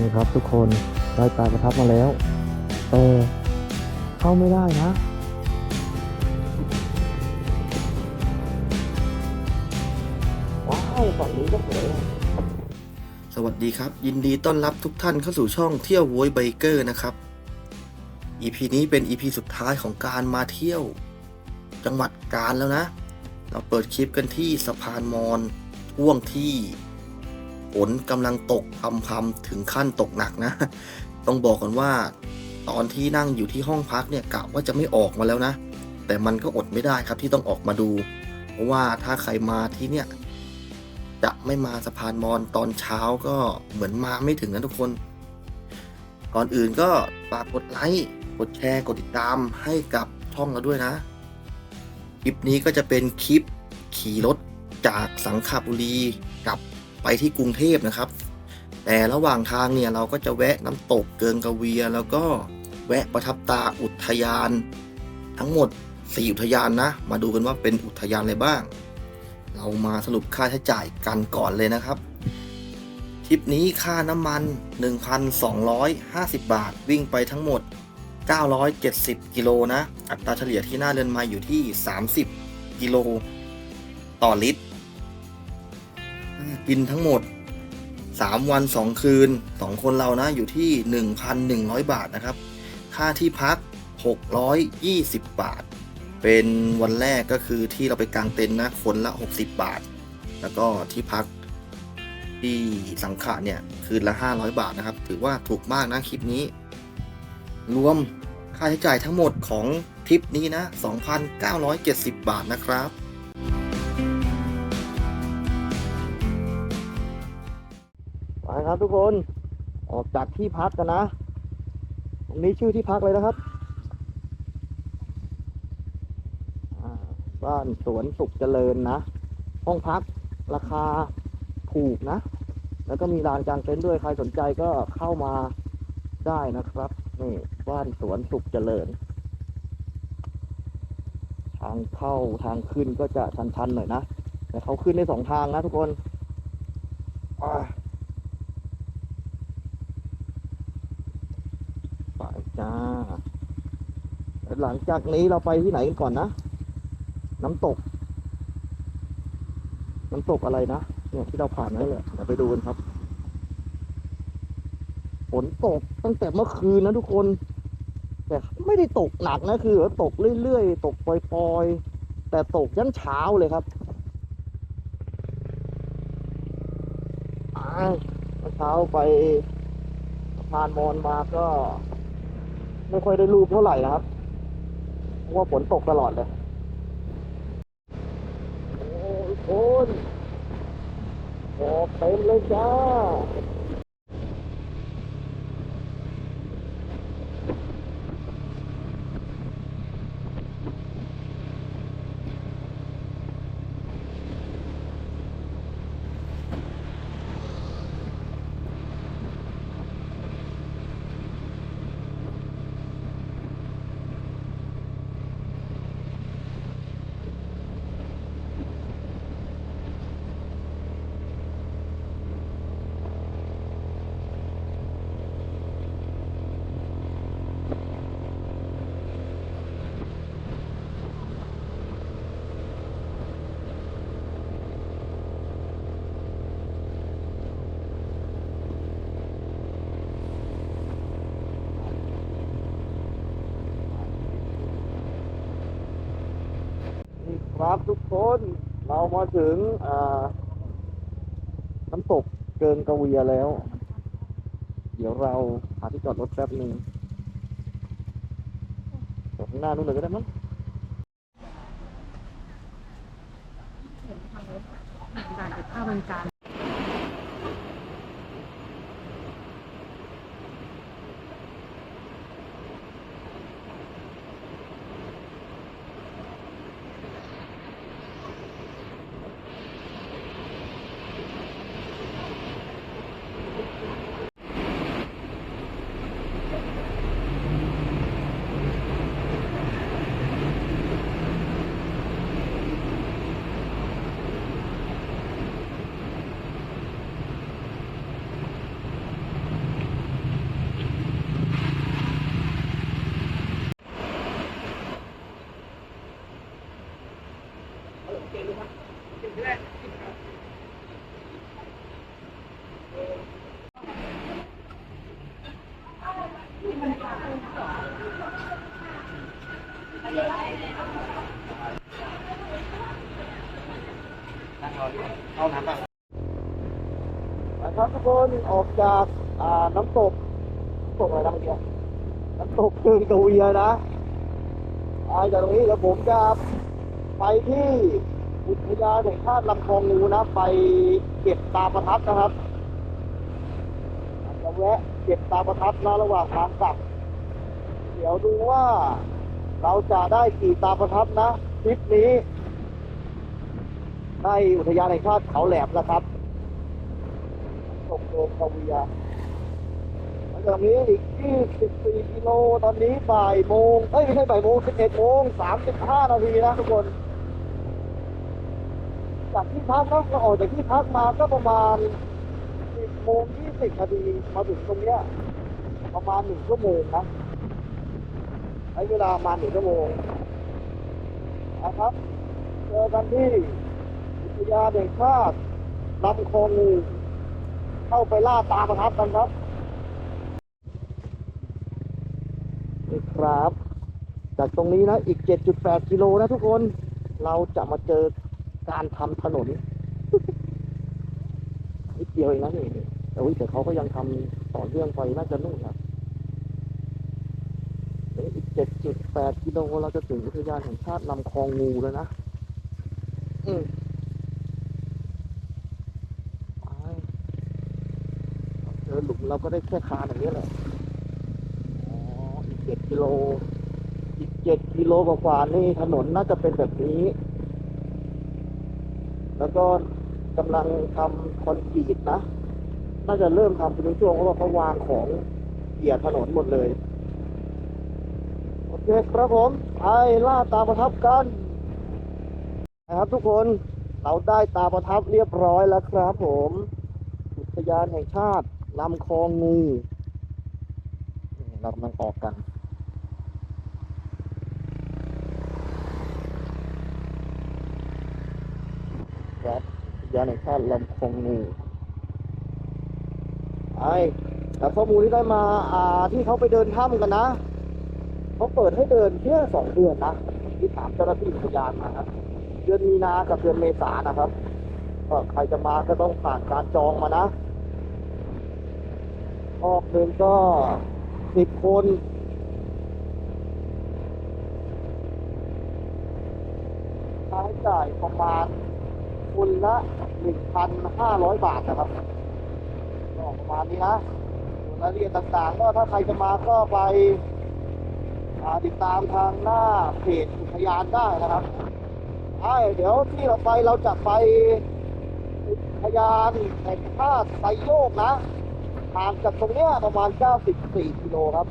นี่ครับทุกคนได้ปลาประทับมาแล้ว แต่เข้าไม่ได้นะ ว้าวฝั่งนี้ก็สวยสวัสดีครับ ยินดีต้อนรับทุกท่านเข้าสู่ช่องเที่ยวโวยไบเกอร์นะครับ EP นี้เป็น EP สุดท้ายของการมาเที่ยว จังหวัดกาญแล้วนะ เราเปิดคลิปกันที่สะพานมอนช่วงที่ ฝนกำลังตกพำพำๆถึงขั้นตกหนักนะ ต้องบอกก่อนว่า ตอนที่นั่งอยู่ที่ห้องพักเนี่ยกะว่าจะไม่ออกมาแล้วนะ แต่มันก็อดไม่ได้ครับที่ต้องออกมาดู เพราะว่าถ้าใครมาที่เนี่ยจะไม่มาสะพานมอนตอนเช้าก็เหมือนมาไม่ถึงนะทุกคน ก่อนอื่นก็ฝากกดไลค์กดแชร์กดติดตามให้กับช่องเราด้วยนะ คลิปนี้ก็จะเป็นคลิปขี่รถจากสังขบุรีกับ ไปที่กรุงเทพนะครับ แต่ระหว่างทางเนี่ยเราก็จะแวะน้ำตกเกิงกะเวีย แล้วก็แวะประทับตาอุทยาน ทั้งหมด 4 อุทยานนะ มาดูกันว่าเป็นอุทยานอะไรบ้าง เรามาสรุปค่าใช้จ่ายกันก่อนเลยนะครับทริปนี้ค่าน้ำมัน 1,250 บาท วิ่งไปทั้งหมด 970 กิโลนะ อัตราเฉลี่ยที่หน้าเรือนมาอยู่ที่ 30 กิโล ต่อลิตร กินทั้งหมด 3 วัน 2 คืน 2 คนเรานะอยู่ที่ 1,100 บาทนะครับ ค่าที่พัก 620 บาท เป็นวันแรกก็คือที่เราไปกางเต็นท์นะคนละ 60 บาท แล้วก็ที่พักที่สังขะเนี่ยคืนละ 500 บาทนะครับ ถือว่าถูกมากนะคลิปนี้ รวมค่าใช้จ่ายทั้งหมดของทริปนี้นะ 2,970 บาทนะครับ ไปครับ ทุกคนออกจากที่พักกันนะตรงนี้ชื่อที่พักเลยนะครับบ้านสวนสุขเจริญนะ ห้องพักราคาถูกนะ แล้วก็มีลานกลางเต็นท์ด้วยใครสนใจก็เข้ามาได้นะครับนี่บ้านสวนสุขเจริญ ทางเข้าทางขึ้นก็จะชันๆหน่อยนะแต่เขาขึ้นได้สองทางนะทุกคนอ่า ไปจ้า หลังจากนี้เราไปที่ไหนกันก่อนนะ น้ำตก น้ำตกอะไรนะเนี่ยที่เราผ่านนั่นแหละเดี๋ยวไปดูกันครับฝนตกตั้งแต่เมื่อคืนนะทุกคน แต่ไม่ได้ตกหนักนะคือตกเรื่อยๆ ตกปล่อยๆ แต่ตกยันเช้าเลยครับเช้าไปสะพานมอนมาก็ ไม่ค่อยได้รูปเท่าไหร่นะครับเพราะว่าฝนตกตลอดเลย โอ้ยคนออกเต็มเลยจ้า นี่ครับ ทุกคนเรามาถึงอ่าน้ำตกเกินกระเวียแล้ว เดี๋ยวเราหาที่จอดรถแป๊บหนึ่งจอดข้างหน้านู่นเลยก็ได้มั้งด่านเก็บข้าวบรรจาน นะครับทุกคนออกจากอ่าน้ำตกน้ำตกอะไรนะเมื่อกี้น้ำตกเชิงตะเวียนะอาจากตรงนี้เดี๋ยวผมจะไปที่ อุทยานแห่งชาติลำคลองงูนะไปเก็บตาประทับนะครับจะแวะเก็บตาประทับนะระหว่างทางกลับ เดี๋ยวดูว่าเราจะได้กี่ตาประทับนะทริปนี้ในอุทยานแห่งชาติเขาแหลมนะครับตกโดนคาเวียร์หลังจากนี้อีก 24 กิโล ตอนนี้บ่ายโมง เอ้ย ไม่ใช่บ่ายโมง 11โมง35 นาทีนะทุกคน จากที่พักนะเราออกจากที่พักมาก็ประมาณ10โมง20นาทีมาถึงตรงเนี้ยประมาณ1ชั่วโมงนะใช้เวลามาหนึ่งชั่วโมงนะครับเจอกันที่อุทยานแห่งชาติลำคลองเข้าไปล่าตาประทับกันครับนี่ครับ จากตรงนี้นะ อีก 7.8 กิโลนะทุกคน เราจะมาเจอ การทำถนนนิดเดียวเองนะนี่แต่ว่าแต่เขาก็ยังทำต่อเนื่องไปน่าจะนู่นครับเดี๋ยวอีก7.8กิโลเราจะถึงอุทยานแห่งชาติลำคลองงูแล้วนะ อืมไปเจอหลุมเราก็ได้แค่คานอย่างนี้แหละ อ๋อ อีก7กิโล อีก7กิโลกว่าๆนี่ถนนน่าจะเป็นแบบนี้ แล้วก็กำลังทำคอนกรีตนะ น่าจะเริ่มทำเป็นช่วงเพราะว่าเขาวางของเกี่ยถนนหมดเลย โอเคครับผมไปล่าตาประทับกันนะครับทุกคนเราได้ตาประทับเรียบร้อยแล้วครับผมอุทยานแห่งชาติลำคลองงูนี่เรากำลังออกกัน ครับอุท ยานแห่งชาติลำคลองงูไอ้แต่ข้อมูลที่ได้มา อ่า ที่เขาไปเดินถ้ำกันนะเขาเปิดให้เดินแค่สองเดือนนะที่ถามเจ้าหน้าที่อุทยานมาครับเดือนมีนากับเดือนเมษานะครับก็ใครจะมาก็ต้องผ่านการจองมานะออกเดินก็สิบคนค่าใช้จ่ายประมาณ คนละหนึ่งพันห้าร้อยบาทนะครับก็ประมาณนี้นะส่วนรายละเอียดต่างๆ ก็ถ้าใครจะมาก็ไปติดตามทางหน้าเพจอุทยานได้นะครับใช่เดี๋ยวที่เราไปเราจะไปอุทยานแห่งชาติไซโยกนะห่างจากตรงเนี้ยประมาณ 94 กิโลครับ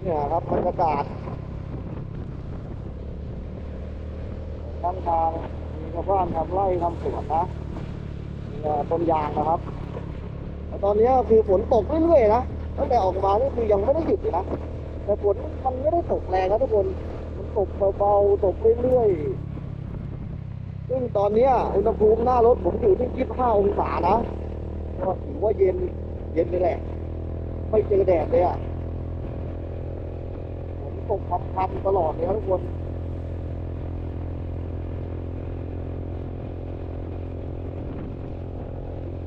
เนี่ยครับบรรยากาศข้างทางาวบ้านทำไร่ทำสวนนะต้นยางนะครับแล้วตอนนี้คือฝนตกเรื่อยๆนะตั้งแต่ออกมานี่คือยังไม่ได้หยุดเลยนะแต่ฝนมันไม่ได้ตกแรงนะทุกคนมันตกเบาๆตกเรื่อยๆซึ่งตอนนี้อุณหภูมิหน้ารถผมอยู่ที่25องศานะก็ถือว่าเย็นเย็นเลยแหละไม่เจอแดดเลยอะฝนตกพรำๆตลอดเลยครับทุกคน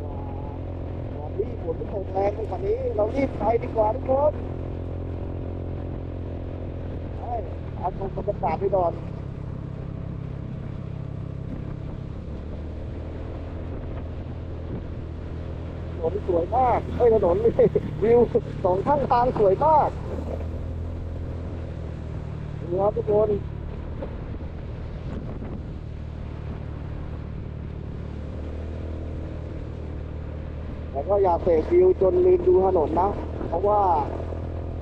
ก่อ นที่ฝนตกแรงไปกว่านี้ เรารีบไปดีกว่าทุกคนใช่เอาชมบรรยากาศไปก่อนถนนสวยมากเอ้ยถนนนี่วิวสองข้างทางสวยมากนี่ครับทุกคน แต่ก็อย่าเสพวิวจนลืมดูถนนนะ เพราะว่า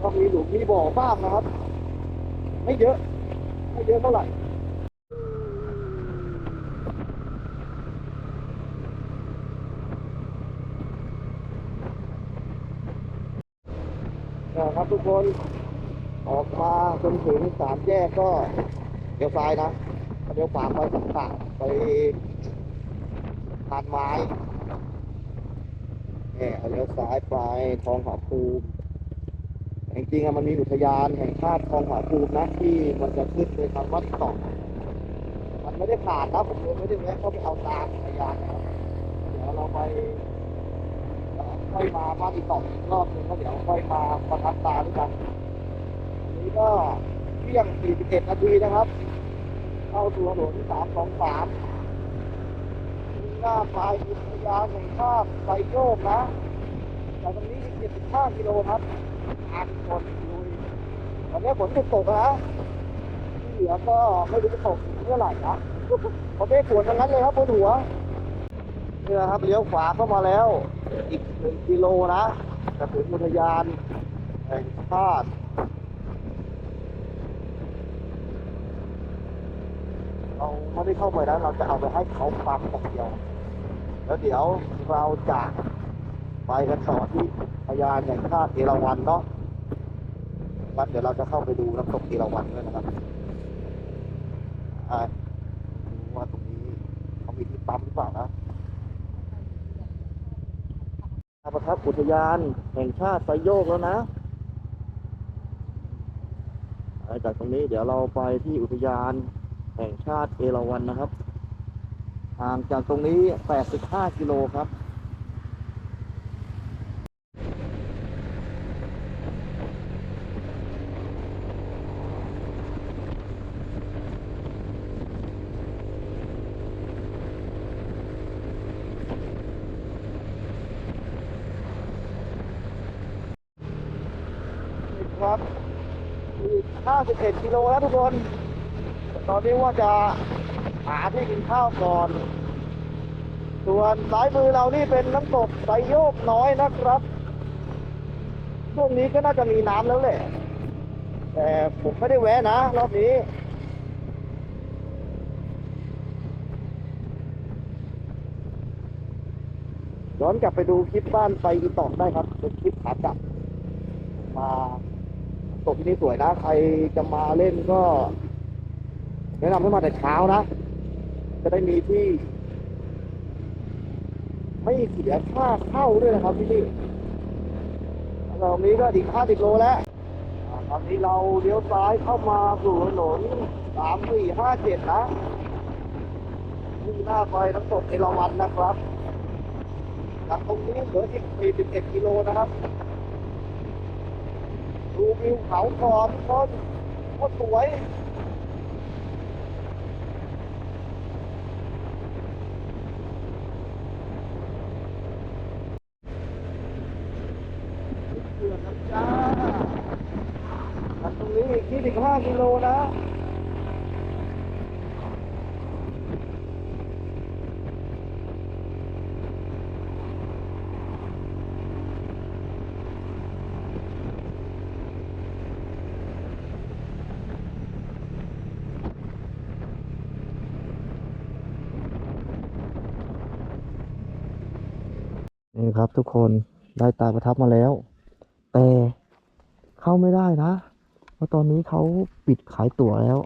ก็มีหลุมมีบ่อบ้างนะครับ ไม่เยอะ ไม่เยอะเท่าไหร่นะครับทุกคนออกมาจนถึงสามแยกก็เดี๋ยวซ้ายนะเลี้ยวขวาไปสังขะไปทานไม้ เนี่ยเลี้ยวซ้ายไปทองผาภูมิจริงๆอะมันมีอุทยานแห่งชาติทองผาภูมินะที่มันจะขึ้นในคำว่าต่อมันไม่ได้ผ่านนะผมเลยไม่ได้แวะเข้าไปเอาตามอุทยานนะครับเดี๋ยวเราไปค่อยมาบ้านอีกต่ออีกรอบหนึ่งแล้วเดี๋ยวค่อยมาประทับตาด้วยกันอันนี้ก็เที่ยง 41 นาทีนะครับ เข้าสู่ถนนสามสองสามหน้าปลายอุท ยานแห่งชาติไซโยกนะจากตรงนี้อีก75กิโลครับอัดคนลุยวันนี้ฝนตกตกนะที่เหลือก็ไม่รู้จะตกเมื่อไหร่นะผมไม่ปวดทั้งนั้นเลยครับบนหัวนี่นะครับเลี้ยวขวาเข้ามาแล้ว อีกหนึ่งกิโลนะจะถึงอุทยานแห่งชาติเราไม่ได้เข้าไปนะเราจะเอาไปให้เขาปั๊มอย่างเดียว แล้วเดี๋ยวเราจะไปกันต่อที่พยานแห่งชาติเอราวัณเนาะงั้นเดี๋ยวเราจะเข้าไปดูน้ำตกเอราวัณด้วยนะครับอ่าดูว่าตรงนี้เขามีที่ปั๊มหรือเปล่านะประทับอุทยานแห่งชาติไซโยกแล้วนะอ่าจากตรงนี้เดี๋ยวเราไปที่อุทยานแห่งชาติเอราวัณนะครับ ห่างจากตรงนี้ 85 กิโลครับนี่ครับ อีก 51 กิโลแล้วทุกคน ตอนนี้ว่าจะหาที่กินข้าวก่อน ส่วนสายมือเรานี่เป็นน้ำตกไซโยกน้อยนะครับช่วงนี้ก็น่าจะมีน้ำแล้วแหละ แต่ผมไม่ได้แวะนะ รอบนี้ย้อนกลับไปดูคลิปบ้านไปอีตอกได้ครับ เป็นคลิปขากลับ มาตกที่นี่สวยนะ ใครจะมาเล่นก็ แนะนำให้มาแต่เช้านะ จะได้มีที่ ไม่เสียค่าเข้าด้วยนะครับที่นี่เรานี้ก็อีก50โลแล้วตอนนี้เราเลี้ยวซ้ายเข้ามาสู่ถนน3 4 5 7นะมุ่งหน้าไปน้ำตกเอราวัณนะครับจากตรงนี้เหลืออีก41กิโลนะครับ ดูวิวเขาก่อนทุกคนโคตรสวย เขื่อนน้ำจ้าจากตรงนี้อี กิโลนะนี่ครับทุกคนได้ตาประทับมาแล้ว แต่เข้าไม่ได้นะ เพราะตอนนี้เขาปิดขายตั๋วแล้ว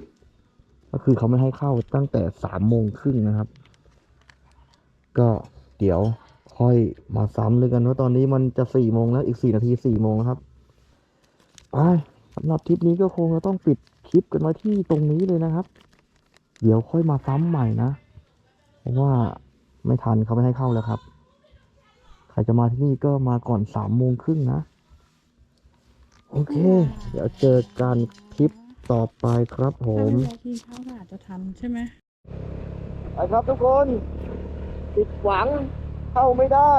ก็คือเขาไม่ให้เข้าตั้งแต่สามโมงครึ่งนะครับ ก็เดี๋ยวค่อยมาซ้ำเลยกันว่าตอนนี้มันจะสี่โมงแล้วอีกสี่นาทีสี่โมงครับไปสำหรับทริปนี้ก็คงจะต้องปิดคลิปกันไว้ที่ตรงนี้เลยนะครับ เดี๋ยวค่อยมาซ้ำใหม่นะ เพราะว่าไม่ทันเขาไม่ให้เข้าแล้วครับ ใครจะมาที่นี่ก็มาก่อนสามโมงครึ่งนะ โอเค เดี๋ยวเจอกันคลิปต่อไปครับผถ้ามไม่กินข้าวก็อาจจะทันใช่ไหม ไปครับทุกคนผิดหวังเข้าไม่ได้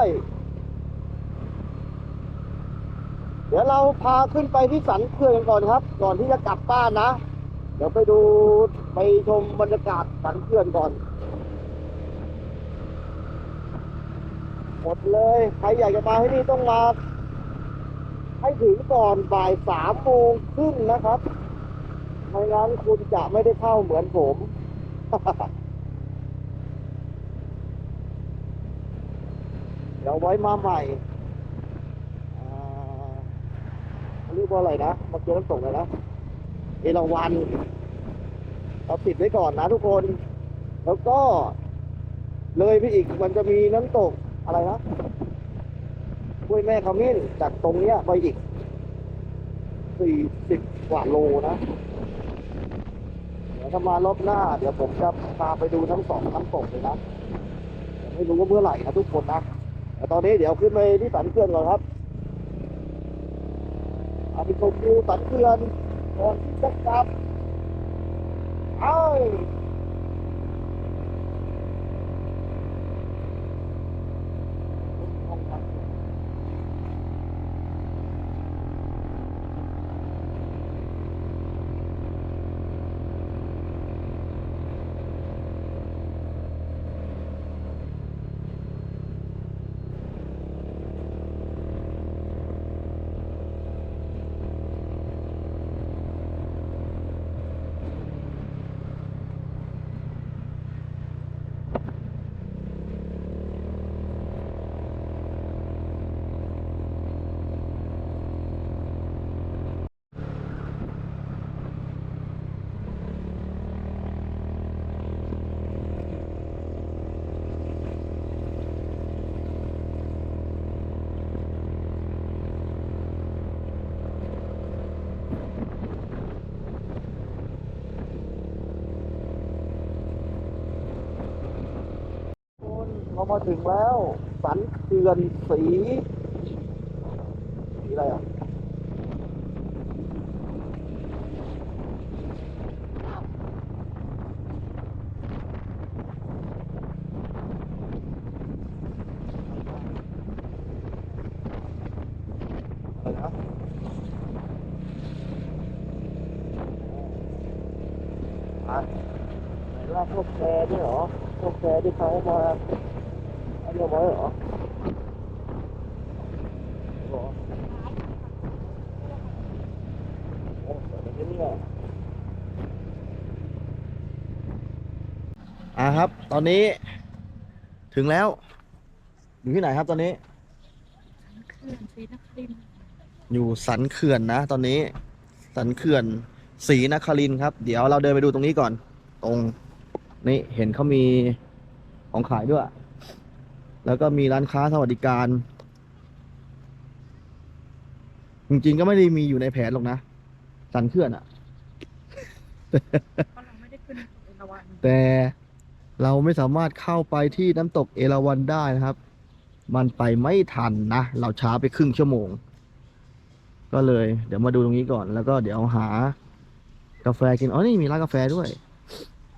เดี๋ยวเราพาขึ้นไปที่สันเขื่อนกันก่อนครับ ก่อนที่จะกลับบ้านนะ เดี๋ยวไปดูไปชมบรรยากาศสันเขื่อนก่อน หมดเลย ใครอยากจะมาที่นี่ต้องมา ให้ถึงก่อนบ่ายสามโมงครึ่งนะครับ ไม่งั้นคุณจะไม่ได้เข้าเหมือนผม เดี๋ยวไว้มาใหม่อ่าเรียกว่าอะไรนะมาเจอน้ำตกเลยนะเอราวันเราปิดไว้ก่อนนะทุกคน แล้วก็ เลยไปอีกมันจะมีน้ำตกอะไรนะ ห้วยแม่ขมิ้นจากตรงเนี้ยไปอีกสี่สิบกว่าโลนะเดี๋ยวถ้ามารอบหน้า เดี๋ยวผมจะพาไปดูทั้งสองน้ำตกเลยนะไม่รู้ว่าเมื่อไหร่นะทุกคนนะแต่ตอนนี้เดี๋ยวขึ้นไปที่สันเขื่อนก่อนครับเอาไปชมวิวสันเขื่อนก่อนที่จะกลับ เอ้ย มาถึงแล้ว สันเขื่อนสีสีอะไรอะอะไรอะไหนล่ะพวกแกนี่เหรอ พวกแกที่เขามา เอาเรียกไว้เหรอเหรอโอ้แต่เดี๋ยวนี้เนี่ยอ่าครับ ตอนนี้ ถึงแล้ว อยู่ที่ไหนครับตอนนี้เขื่อนศรีนครินทร์อยู่สันเขื่อนนะ ตอนนี้ สันเขื่อนศรีนครินทร์ครับ เดี๋ยวเราเดินไปดูตรงนี้ก่อน ตรง นี่เห็นเขามีของขายด้วย แล้วก็มีร้านค้าสวัสดิการ จริงๆก็ไม่ได้มีอยู่ในแผนหรอกนะสันเขื่อนอะเพราะเราไม่ได้ขึ้นเอราวัณแต่เราไม่สามารถเข้าไปที่น้ำตกเอราวัณได้นะครับ มันไปไม่ทันนะ เราช้าไปครึ่งชั่วโมง ก็เลย เดี๋ยวมาดูตรงนี้ก่อน แล้วก็เดี๋ยวหากาแฟกิน อ๋อ นี่มีร้านกาแฟด้วย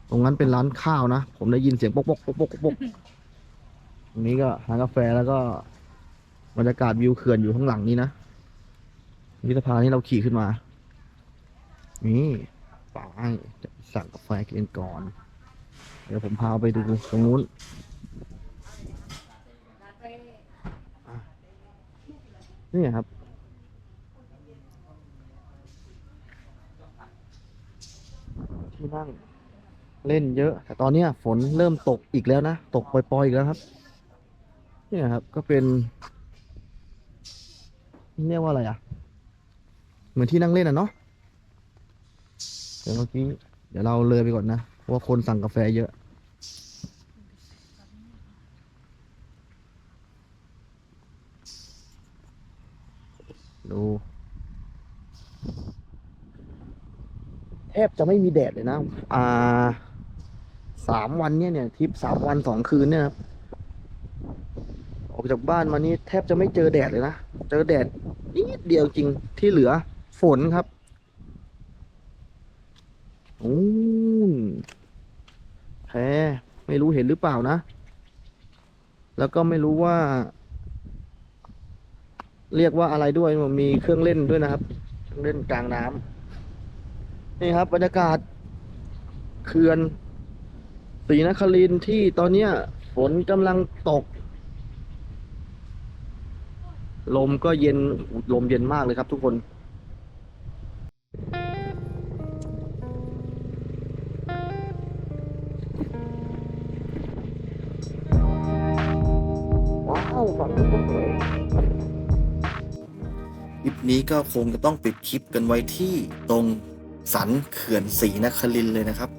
ตรงนั้นเป็นร้านข้าวนะ ผมได้ยินเสียงปกปกปกปกปกต รงนี้ก็หานกาแฟแล้วก็บรรยากาศวิวเขื่อนอยู่ข้างหลังนี้นะนี่สะพานที่เราขี่ขึ้นมา นี่ป่ายจะสั่งกาแฟกินก่อน เดี๋ยวผมพาไปดูตรงนู้นนี่ครับที่นั่งเล่นเยอะ แต่ตอนนี้ฝนเริ่มตกอีกแล้วนะ ตกปล่อยๆอีกแล้วครับ เนี่ยครับ ก็เป็น เรียกว่าอะไรอะ เหมือนที่นั่งเล่นอะเนาะเดี๋ยวเมื่อกี้เดี๋ยวเราเลยไปก่อนนะเพราะว่าคนสั่งกาแฟเยอะดูแทบจะไม่มีแดดเลยนะ อ่าสามวันเนี่ยเนี่ยทริปสามวันสองคืนเนี่ยครับ ออกจากบ้านมานี่แทบจะไม่เจอแดดเลยนะ เจอแดดนิดเดียวจริงที่เหลือฝนครับโอ้แพไม่รู้เห็นหรือเปล่านะ แล้วก็ไม่รู้ว่า เรียกว่าอะไรด้วยมีเครื่องเล่นด้วยนะครับเครื่องเล่นกลางน้ำนี่ครับบรรยากาศเขื่อนศรีนครินที่ตอนเนี้ยฝนกำลังตก ลมก็เย็นลมเย็นมากเลยครับทุกคน ว้าวฝั่งนู้นก็สวยคลิปนี้ก็คงจะต้องปิดคลิปกันไว้ที่ตรงสันเขื่อนศรีนครินเลยนะครับ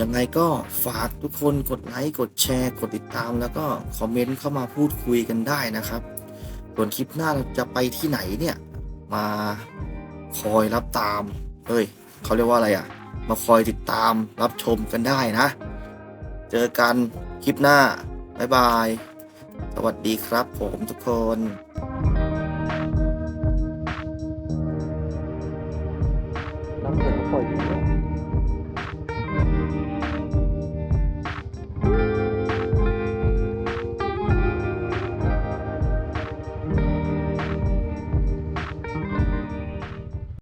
ยังไงก็ฝากทุกคนกดไลค์ กดแชร์ กดติดตาม แล้วก็คอมเมนต์เข้ามาพูดคุยกันได้นะครับ ส่วนคลิปหน้าเราจะไปที่ไหนเนี่ย มาคอยรับตามเฮ้ยเขาเรียกว่าอะไรอะ มาคอยติดตามรับชมกันได้นะ เจอกันคลิปหน้า บ๊ายบาย สวัสดีครับผมทุกคน